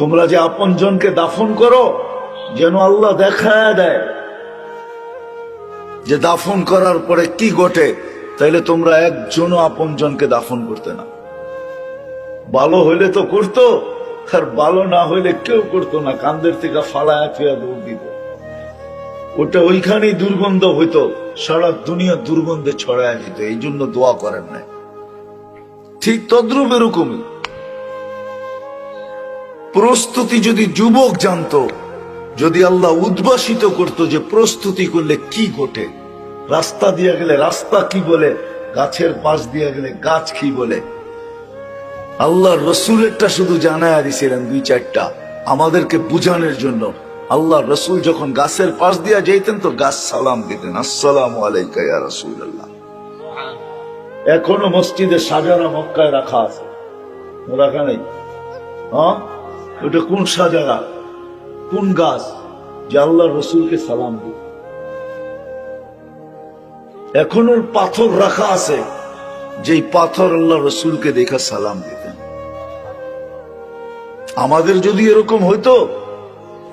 তোমরা যে আপন জনকে দাফন করো, যেন আল্লাহ দেখা দেয়। যে দাফন করার পরে কি ঘটে, তাইলে তোমরা একজনও আপন জনকে দাফন করতে না। ভালো হইলে তো করতো, আর ভালো না হইলে কেউ করতো না, কান্দের থেকে ফালায় ফিয়া দৌড় দিত। ওটা ওইখানেই দুর্গন্ধ হইতো, সারা দুনিয়া দুর্গন্ধে ছড়ায় যেত এই জন্য দোয়া করেন না ঠিক তদ্রুপ এরকমই। প্রস্তুতি যদি যুবক জানতো, যদি আল্লাহ উদ্ভাসিত করত যে প্রস্তুতি করলে কি ঘটে? রাস্তা দিয়ে গেলে রাস্তা কি বলে? গাছের পাশ দিয়ে গেলে গাছ কি বলে? আল্লাহ রসুলেরটা শুধু জানায় দিছিলেন দুই চারটা। আমাদেরকে বুঝানোর জন্য। আল্লাহ রসুল যখন গাছের পাশ দিয়া যেতেন তো গাছ সালাম দিতেন। আসসালাম আলাইকা রসুল আল্লাহ এখনও মসজিদে সাজারা মক্কায় রাখা আছে। রাখা নেই হ্যাঁ? ওটা কোন সাজারা? কোন গাছ? যে আল্লাহ রসুলকে সালাম দিত এখনও পাথর রাখা আছে, যেই পাথর আল্লাহ রসুলকে দেখা সালাম দিতেন। আমাদের যদি এরকম হইতো,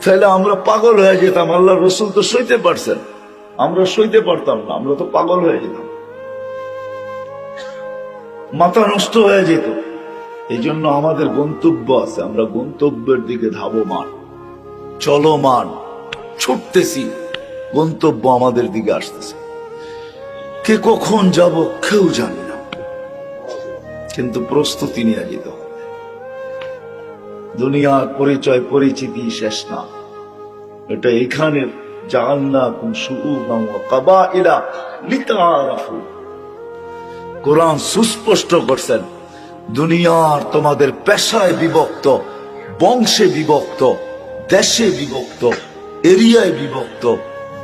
তাহলে আমরা পাগল হয়ে যেতাম। আল্লাহ রসুল তো সইতে পারছেন। আমরা সইতে পারতাম না, আমরা তো পাগল হয়ে যেতাম। মাথা নষ্ট হয়ে যেত। এই জন্য আমাদের গন্তব্য আছে, আমরা গন্তব্যের দিকে ধাবমান। চলমান, ছুটতেছি, গন্তব্য আমাদের দিকে আসতেছে। কে কখন যাব কেউ জানি না। কিন্তু প্রস্তুতি নিয়ে যেতে হবে দুনিয়ার পরিচয়, পরিচিতি শেষ না। এটা এখানের কোরআন সুস্পষ্ট করছেন দুনিয়ার তোমাদের পেশায় বিভক্ত, বংশে বিভক্ত, দেশে বিভক্ত, এরিয়ায় বিভক্ত,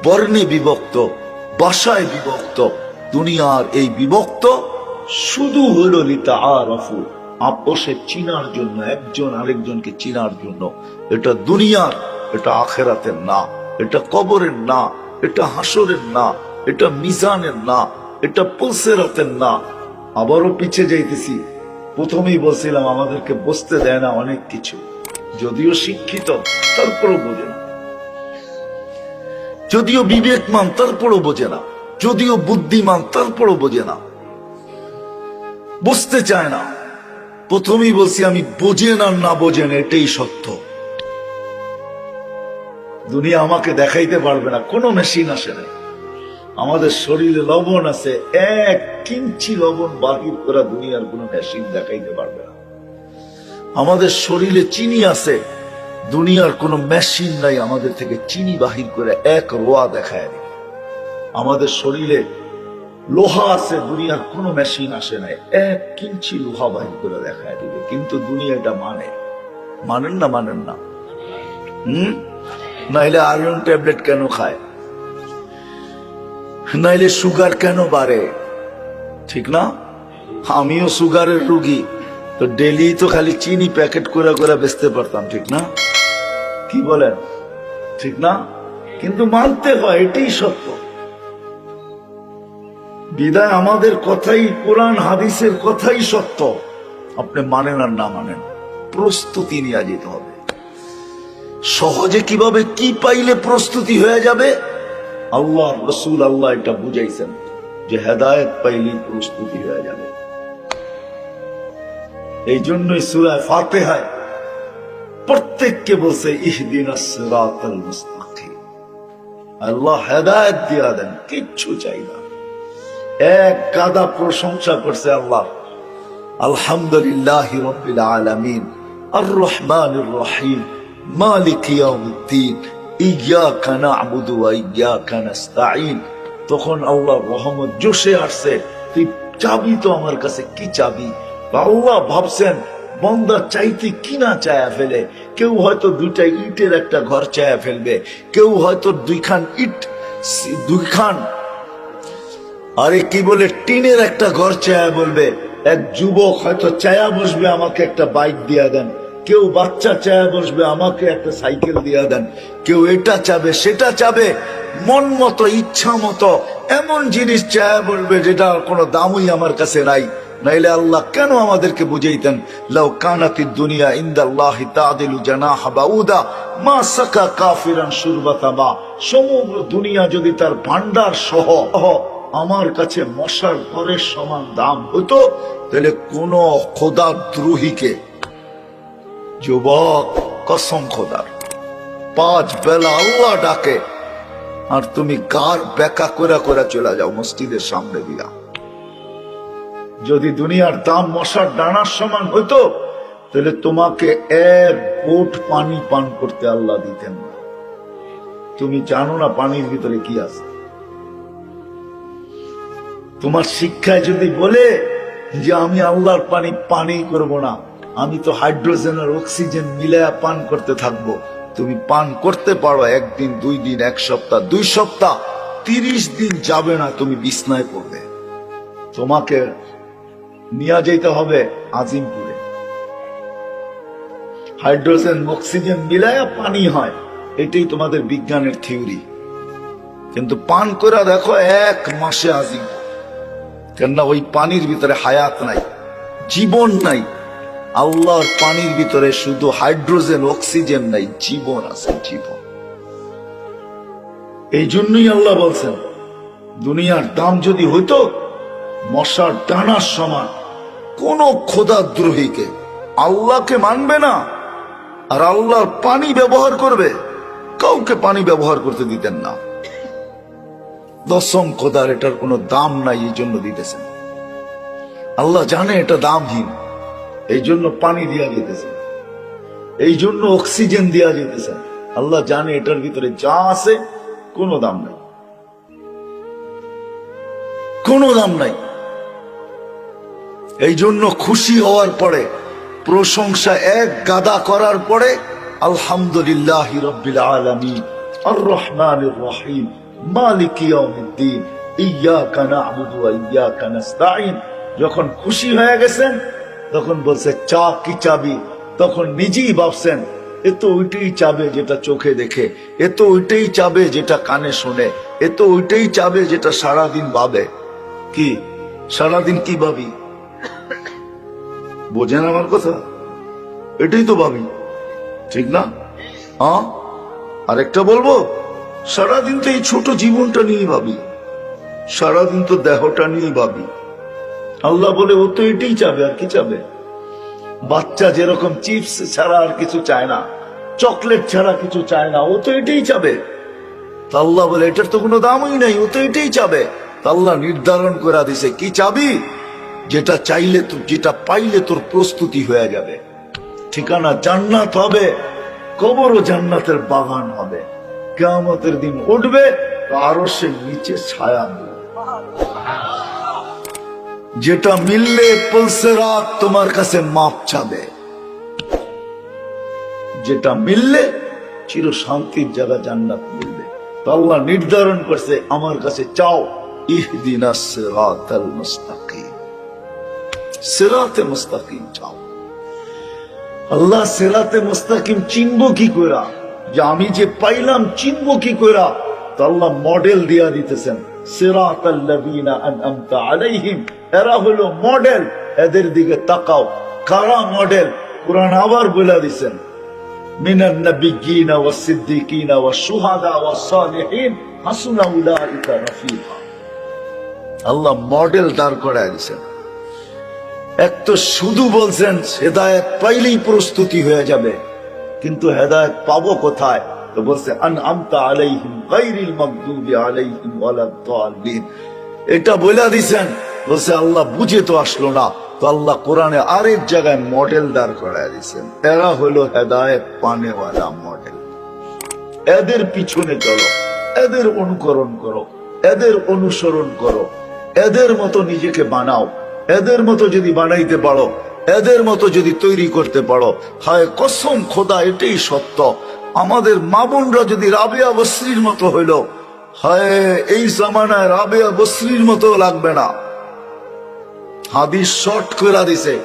বর্ণে বিভক্ত বাসায় বিভক্ত, দুনিয়ার এই বিভক্ত শুধু হলো লিতা আরফু আপোষে চিনার জন্য, একজন আরেকজনকে চিনার জন্য। এটা দুনিয়ার, এটা আখেরাতের না। এটা কবরের না, এটা হাসরের না, এটা মিজানের না, এটা পলসেরাতের না। আবারও পিছে যাইতেছি। প্রথমেই বলছিলাম, আমাদেরকে বসতে দেয় না অনেক কিছু। যদিও শিক্ষিত, তারপরও বোঝে না। যদিও বিবেকমান, তারপরও বোঝে না। যদিও বুদ্ধিমান, তারপরও বোঝে না। বুঝতে চায় না। প্রথমেই বলছি, আমি বোঝেন আর না বোঝেন, এটাই সত্য। দুনিয়া আমাকে দেখাইতে পারবে না, কোনো মেশিন আসে না আমাদের শরীরে লবণ আছে, এক কিঞ্চি লবণ বাহির করা দুনিয়ার কোনো মেশিন দেখাইতে পারবে না। আমাদের শরীরে চিনি আছে, দুনিয়ার কোনো মেশিন নাই আমাদের থেকে চিনি বাহির করে এক রোয়া দেখায়। আমাদের শরীরে লোহা আছে, দুনিয়ার কোনো মেশিন আসে নাই, এক কিঞ্চি লোহা বাহির করে দেখায় দিবে। কিন্তু দুনিয়াটা মানে মানেন না মানেন না? হুম? নাইলে আয়রন ট্যাবলেট কেন খায়? নাইলে সুগার কেন বাড়ে? ঠিক না? আমিও সুগারের রুগী, তো ডেলি তো খালি চিনি প্যাকেট করে করে বেচতে পারতাম, ঠিক না? কি বলেন? ঠিক না? কিন্তু মানতে হয়, এটাই সত্য। বিদায় আমাদের কথাই, কোরআন, হাদিসের কথাই সত্য। আপনি মানেন আর না মানেন, প্রস্তুতি নিয়ে যেতে হবে। সহজে কীভাবে কি পাইলে প্রস্তুতি হয়ে যাবে? আল্লাহ রসুল আল্লাহ এটা বুঝাইছেন যে হেদায়ত পাইলে প্রস্তুতি হয়ে যাবে। এই জন্যই সুরায় ফাতেহায় প্রত্যেককে বলছে, ইহদিন আল্লাহ হেদায়ত দিয়া দেন, কিচ্ছু চাই না। এক কাদা প্রশংসা করছে আল্লাহ। আলহামদুলিল্লাহ রব্বিল আলামিন। আর রহমান রহিম। মালিক ইয়াউমিদ্দিন। ইয়াকা না'বুদু ওয়া ইয়াকা নাস্তাঈন। তখন আল্লাহ রহমত জোশে আসছে, তুই চাবি তো আমার কাছে, কি চাবি? বা ভাবছেন, বন্দা চাইতে কি না চায়া ফেলে? কেউ হয়তো দুইটা ইটের একটা ঘর চায়া ফেলবে, কেউ হয়তো দুইখান ইট দুইখান, আরে কি বলে, টিনের একটা ঘর চায়া বলবে। এক যুবক হয়তো চায়া বসবে, আমাকে একটা বাইক দিয়া দেন। কেউ বাচ্চা চায়া বসবে, আমাকে একটা সাইকেল দিয়া দেন। কেউ এটা চাবে, সেটা চাবে, মন মতো, ইচ্ছা মতো, এমন জিনিস চায়া বলবে যেটা কোনো দামই আমার কাছে নাই। নাইলে আল্লাহ কেন আমাদেরকে বুঝাইতেন, লাউ কানাতি দুনিয়া ইন্দাল্লাহ তাদিলু জানাহা বাউদা, মা সাকা কাফিরান সুরবাতা মা সমগ্র দুনিয়া যদি তার ভান্ডার সহ আমার কাছে মশার ঘরের সমান দাম হতো, তাহলে কোন খোদা দ্রোহীকে যুবক, কসম খোদার পাঁচ বেলা আল্লাহ ডাকে, আর তুমি কার বেকা করে করে চলে যাও মসজিদের সামনে দিয়া। যদি দুনিয়ার দাম মশার ডানার সমান হইতো, তাহলে তোমাকে এক বোট পানি পান করতে আল্লাহ দিতেন না। তুমি জানো না পানির ভিতরে কি আছে। তোমার শিক্ষায় যদি বলে যে আমি আল্লাহর পানি পানি করব না আমি তো হাইড্রোজেন আর অক্সিজেন মিলায়া পান করতে থাকব। তুমি পান করতে পারো একদিন, দুই দিন, এক সপ্তাহ, দুই সপ্তাহ, তিরিশ দিন যাবে না তুমি বিছনায় পড়বে। তোমাকে নিয়ে যেতে হবে আজিমপুরে। হাইড্রোজেন, অক্সিজেন মিলায়া পানি হয়, এটাই তোমাদের বিজ্ঞানের থিওরি। কিন্তু পান করে দেখো এক মাসে আজিম কেননা ওই পানির ভিতরে হায়াত নাই, জীবন নাই। আল্লাহর পানির ভিতরে শুধু হাইড্রোজেন, অক্সিজেন নাই, জীবন আছে, জীবন। এই জন্যই আল্লাহ বলছেন, দুনিয়ার দাম যদি হইতো, মশার টানার সমান। কোন খোদাদ্রোহীকে আল্লাহকে মানবে না, আর আল্লাহর পানি ব্যবহার করবে, কাউকে পানি ব্যবহার করতে দিতেন না। দশম খোদার এটার কোনো দাম নাই, এই জন্য দিতেছেন। আল্লাহ জানে এটা দামহীন। এই জন্য পানি দেওয়া যেতেছে। এই জন্য অক্সিজেন দেওয়া যেতেছে। আল্লাহ জানে এটার ভিতরে যা আছে, কোনো দাম নাই। কোনো দাম নাই। এই জন্য খুশি হওয়ার পরে, প্রশংসা এক গাদা করার পরে, আলহামদুলিল্লাহ রব্বিল আলমী আর রহমান রহিম, মালিক ইয়াকা না'বুদু ওয়া ইয়াকা নাস্তাঈন। যখন খুশি হয়ে গেছেন তখন বলছে, চা কি চাবি? তখন নিজেই ভাবছেন, এ তো ওইটাই চাবে যেটা চোখে দেখে, এ তো ওইটাই চাবে যেটা কানে শোনে, এ তো ওইটাই চাবে যেটা সারাদিন ভাবে। কি? সারাদিন কি ভাবি? বোঝেন আমার কথা? এটাই তো ভাবি। ঠিক না? হ্যাঁ আরেকটা বলব? সারাদিন তো এই ছোট জীবনটা নিয়ে ভাবি। সারাদিন তো দেহটা নিয়ে ভাবি। আল্লাহ বলে, ও তো এটাই চাবে, আর কি চাবে? বাচ্চা যেরকম চিপস ছাড়া আর কিছু চায় না, চকলেট ছাড়া কিছু চায় না, ও তো এটাই চাবে। আল্লাহ বলে, এটার তো কোনো দামই নাই, ও তো এটাই চাবে। আল্লাহ নির্ধারণ করে দিছে, কি চাবি? যেটা চাইলে তো, যেটা পাইলে তোর প্রস্তুতি হয়ে যাবে। ঠিকানা জান্নাত হবে কবর ও জান্নাতের বাগান হবে। কেয়ামতের দিন উঠবে আরও সে নিচে ছায়া যেটা মিললে পলসে তোমার কাছে মাপ চাবে। যেটা মিললে চির শান্তির জায়গা জান্নাত মিলবে। তো আল্লাহ নির্ধারণ করছে, আমার কাছে চাও মুস্তাকিম। সিরাতে মুস্তাকিম চাও। আল্লাহ সিরাতে মুস্তাকিম চিনবো কি কইরা? যে আমি যে পাইলাম চিনবো কি কইরা? তো মডেল দিয়া দিতেছেন। আল্লাহ মডেল দাঁড় করায় এক তো শুধু বলছেন, হেদায়ত পাইলেই প্রস্তুতি হয়ে যাবে। কিন্তু হেদায়ত পাবো কোথায়? এটা বলে দিছেন। বলছে, আল্লাহ বুঝে তো আসলো না। তো আল্লাহ কোরআনে আরেক জায়গায় মডেল দাঁড় করায় দিছেন। এরা হলো হেদায়ত পানেওয়ালা মডেল। এদের পিছনে চলো, এদের অনুকরণ করো, এদের অনুসরণ করো, এদের মতো নিজেকে বানাও, এদের মতো যদি বানাইতে পারো, এদের মতো যদি তৈরি করতে পারো। হায়, কসম খোদা, এটাই সত্য। আমাদের মা বোনরা যদি রাবেয়া বস্রির মতো হইল, হায়, এই জামানায় রাবেয়া বস্রির মতো লাগবে না। হাদিস শর্ট করে দিছে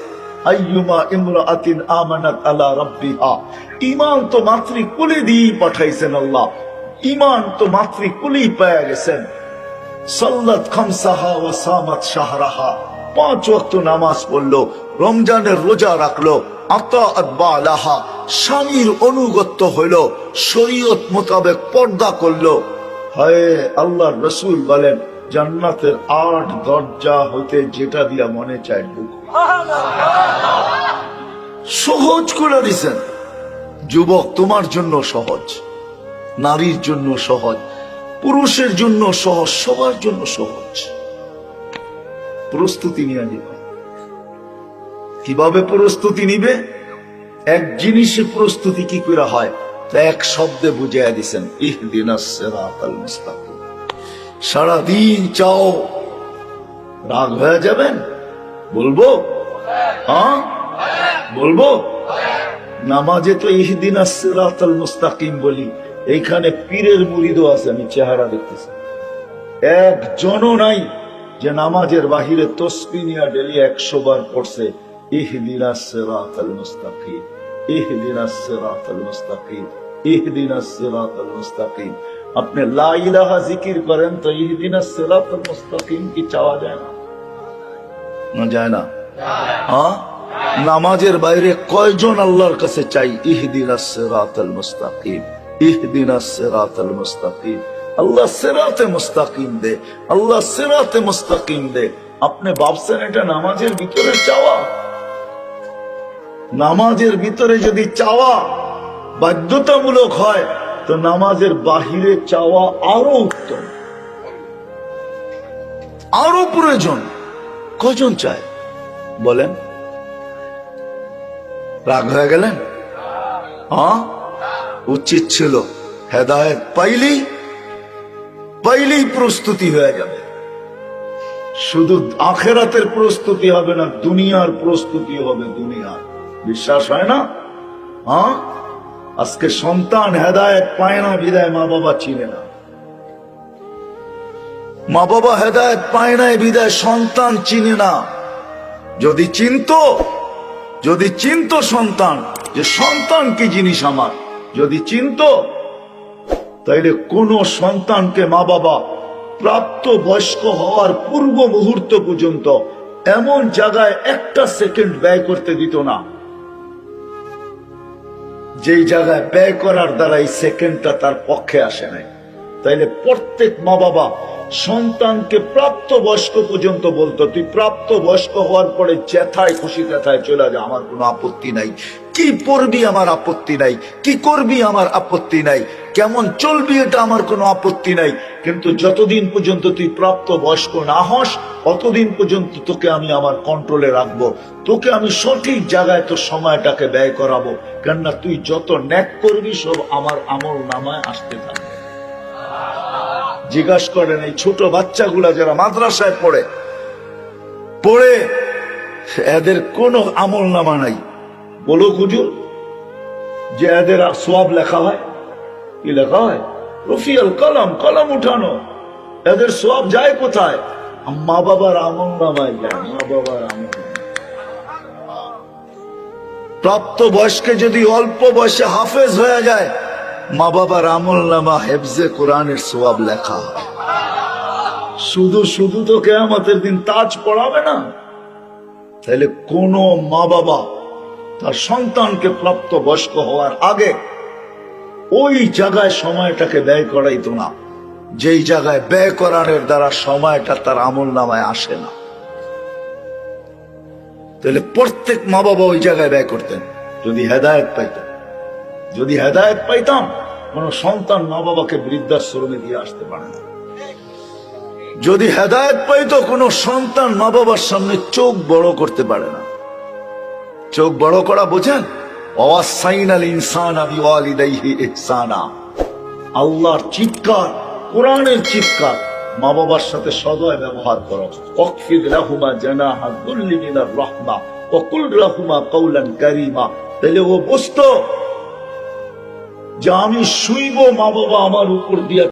ঈমান তো মাতৃ কুলি দিয়ে পাঠাইছেন আল্লাহ। ঈমান তো মাতৃ গেছেন। পাঁচ নামাজ পড়ল রমজানের রোজা রাখল। আতা আদবা আলাহা স্বামীর অনুগত্য হইল, শরীয়ত মোতাবেক পর্দা করল। হয় আল্লাহ রসুল বলেন, জান্নাতের আট দরজা হতে যেটা দিয়া মনে চায় ঢুকবে সহজ করে দিছেন। যুবক, তোমার জন্য সহজ, নারীর জন্য সহজ, পুরুষের জন্য সহজ, সবার জন্য সহজ। প্রস্তুতি নিয়ে নিবে। কীভাবে প্রস্তুতি নিবে? এক জিনিসে প্রস্তুতি কি করে হয়? তা এক শব্দে বুঝাইয়া দিছেন, ইহদিন সারাদিন চাও, রাগ হয়ে যাবেন? বলব? হ্যাঁ? বলব? নামাজে তো ইহদিন সিরাতাল মুস্তাকিম বলি এইখানে পীরের মুরিদও আছে, আমি চেহারা দেখতেছি। একজনও নাই যে নামাজের বাহিরে তসবি নিয়া ডেলি একশো বার পড়ছে। ইহদিনা সিরাতাল মুস্তাকিম ইহদিনা সিরাতাল মুস্তাকিম ইহদিনা সিরাতাল মুস্তাকিম আপনি লা ইলাহা জিকির করেন তো ইহদিনা সিরাতাল মুস্তাকিম কি চাওয়া যায় না না যায় না হ্যাঁ নামাজের বাইরে কয়জন আল্লাহর কাছে চাই ইহদিন সিরাতাল মুস্তাকিম ইহদিন সিরাতাল মুস্তাকিম আল্লাহ সিরাতে মুস্তাকিম দে আল্লাহ সিরাতে মুস্তাকিম দে আপনি ভাবছেন এটা নামাজের ভিতরে চাওয়া নামাজের ভিতরে যদি চাওয়া বাধ্যতামূলক হয়, তো নামাজের বাহিরে চাওয়া আরও উত্তম। আরও প্রয়োজন। কজন চায়? বলেন। রাগ হয়ে গেলেন? উচিত ছিল হেদায়ত পাইলেই পাইলেই প্রস্তুতি হয়ে যাবে। শুধু আখেরাতের প্রস্তুতি হবে না, দুনিয়ার প্রস্তুতি হবে দুনিয়ার। বিশ্বাস হয় না? হ্যাঁ? আজকে সন্তান হেদায়ত পায় না, বিদায় মা বাবা চিনে না। মা বাবা হেদায়ত পায় না বিদায় সন্তান চিনে না। যদি চিনত যদি চিনত সন্তান যে সন্তান কি জিনিস আমার, যদি চিনত, তাইলে কোন সন্তানকে মা বাবা প্রাপ্ত বয়স্ক হওয়ার পূর্ব মুহূর্ত পর্যন্ত এমন জায়গায় একটা সেকেন্ড ব্যয় করতে দিত না। যেই জায়গায় ব্যয় করার দ্বারা এই সেকেন্ডটা তার পক্ষে আসে নাই। তাইলে প্রত্যেক মা বাবা সন্তানকে প্রাপ্ত বয়স্ক পর্যন্ত বলতো, তুই প্রাপ্ত বয়স্ক হওয়ার পরে জ্যাথায় খুশি ব্যথায় চলে যা, আমার কোনো আপত্তি নাই। কি পড়বি আমার আপত্তি নাই, কি করবি আমার আপত্তি নাই, কেমন চলবি এটা আমার কোনো আপত্তি নাই। কিন্তু যতদিন পর্যন্ত তুই প্রাপ্ত বয়স্ক না হস, অতদিন পর্যন্ত তোকে আমি আমার কন্ট্রোলে রাখব। তোকে আমি সঠিক জায়গায় তোর সময়টাকে ব্যয় করাবো। কেননা তুই যত ন্যাক করবি, সব আমার আমল নামায় আসতে থাকবে। জিজ্ঞাসা করেন, এই ছোট বাচ্চাগুলা যারা মাদ্রাসায় পড়ে পড়ে, এদের কোনো আমল নামা নাই? বলো হুজুর, যে এদের সব লেখা হয়। কি লেখা হয়? রফিয়াল কলম কলম উঠানো। এদের সব যায় কোথায়? মা বাবার আমল যায় মা বাবার আমল প্রাপ্ত বয়স্কে যদি অল্প বয়সে হাফেজ হয়ে যায় মা বাবার আমল নামা হেফজে কোরআনের সোয়াব লেখা। শুধু শুধু তো কেয়ামতের দিন তাজ পড়াবে না। তাহলে কোন মা বাবা তার সন্তানকে প্রাপ্ত বয়স্ক হওয়ার আগে ওই জায়গায় সময়টাকে ব্যয় করাইতো না। যেই জায়গায় ব্যয় করানোর দ্বারা সময়টা তার আমল নামায় আসে না। তাহলে প্রত্যেক মা বাবা ওই জায়গায় ব্যয় করতেন। যদি হেদায়ত পাইতেন। যদি হেদায়ত পাইতাম, কোন সন্তান মা বাবাকে বৃদ্ধাশ্রমে দিয়ে আসতে পারে না। যদি হেদায়ত পাইতো, কোন সন্তান মা বাবার সামনে চোখ বড় করতে পারে না। চোখ বড় করা বোঝেন? আল্লাহর চিৎকার, কোরআনের চিৎকার মা বাবার সাথে সদয় ব্যবহার করো। জানাহা গুল্লিমিনার রহমা ওকুল লাহুমা কৌলান তাহলে ও বুঝতো যে আমি শুইব মা বাবা আমার উপর দিয়ে